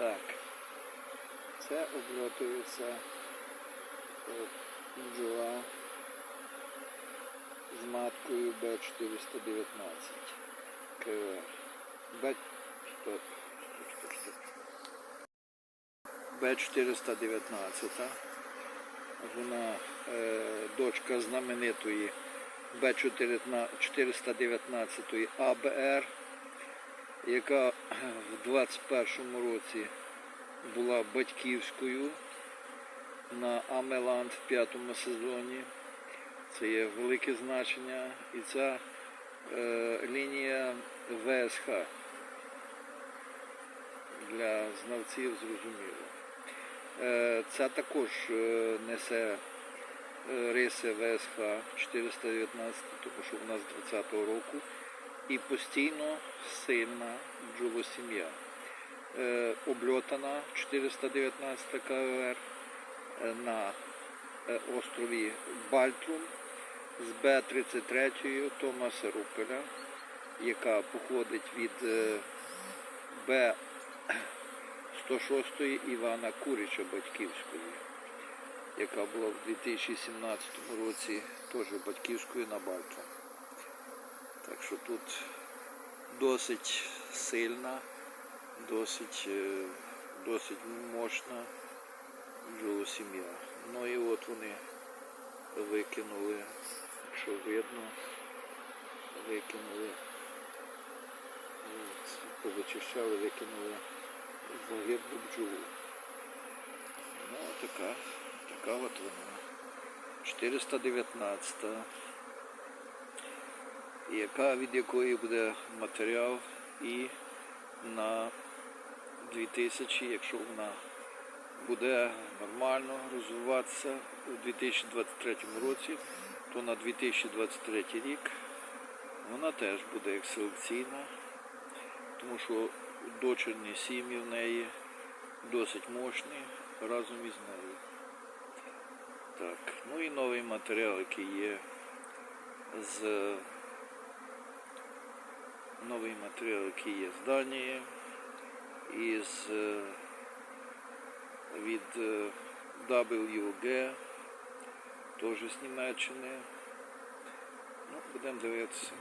Так. Це обльотується бджола з маткою Б419 КВР. Б... Стоп, стоп, стоп. Б419. Вона е, дочка знаменитої Б419 АБР, яка в 21 році була батьківською на Амеланд в п'ятому сезоні. Це є велике значення. І ця е, лінія ВСХ для знавців зрозуміло. Е, Це також е, несе е, риси ВСХ 419, тому що вона з 20-го року, і постійно сильна бджолосім'я. Е, Обльотана 419 КВР е, на е, острові Бальтрум з Б-33 Томаса Рупеля, яка походить від е, Б 106 Івана Курича батьківської, яка була в 2017 році теж батьківською на Бальтрум. Так що тут досить сильна, досить, е, досить мощна сім'я. Ну і от вони викинули, якщо видно, викинули, повичищали, викинули загиблу бджолу. Ну, така, така от вона. 419 яка від якої буде матеріал і на 2000, якщо вона буде нормально розвиватися у 2023 році, то на 2023 рік вона теж буде як селекційна, тому що дочерні сім'ї в неї досить мощні разом із нею. Так, ну і новий матеріал, який є з новий матеріал, який є з Данії, із е, від е, WG, теж з Німеччини. Ну, будемо дивитися.